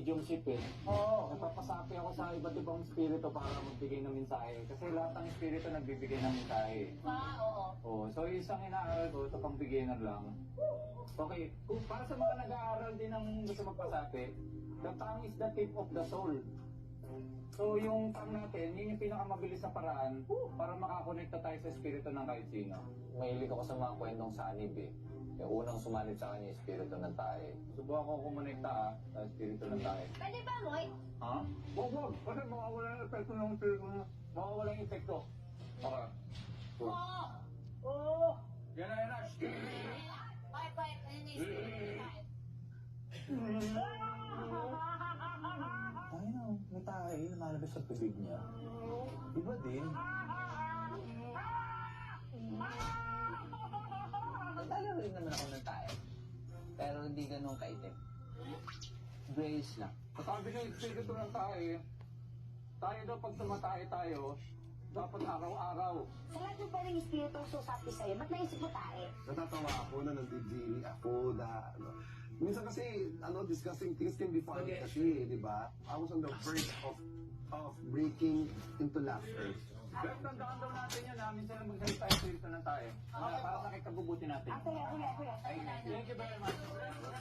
mediumship eh. Oo. Nagpapasapi ako sa iba't ibang espiritu para magbigay ng mensahe. Kasi lahat ng espiritu nagbibigay ng mensahe. Pa, oo. Oh, so isang inaaral ko, ito pang beginner lang. Okay, kung para sa mga nag-aaral din ng gusto magpasapi, the tongue is the tip of the soul. So yung tongue natin, yun yung pinakamabilis na paraan para makakonekta tayo sa espiritu ng kahit sino. Mahilig ako sa mga kwentong sanib eh. Yung unang sumanib sa kanya yung espiritu ng tae. Subukan ko kumonekta ah, sa espiritu ng tayo. Pwede ba, Moy? Ha? Wag, wag. Kasi mawawala yung epekto ng espiritu mo. Mawawala yung epekto. Okay. Oo. Oo! Yan na, yan na. Shh. Quiet, quiet. Ayun na yung lumalabas sa bibig niya. Iba din. Nagdala rin naman ako ng tae. Pero hindi ganun kaitim. Grace lang. Sabi ng espiritu ng tayo, tayo daw pag tumatayo tayo, dapat araw-araw. Sa lahat ng espiritu susapi sa'yo? Ba't naisip mo tayo? Natatawa ako na nandidiri ako na ano. Minsan kasi, ano, discussing things can be funny Okay. kasi, di ba? I was on the verge of of breaking into laughter. Pero tandaan daw natin yan, namin sila magsalita yung espiritu ng tayo. Para sa kikabubuti natin. Ate, ate, ate. Thank you very much.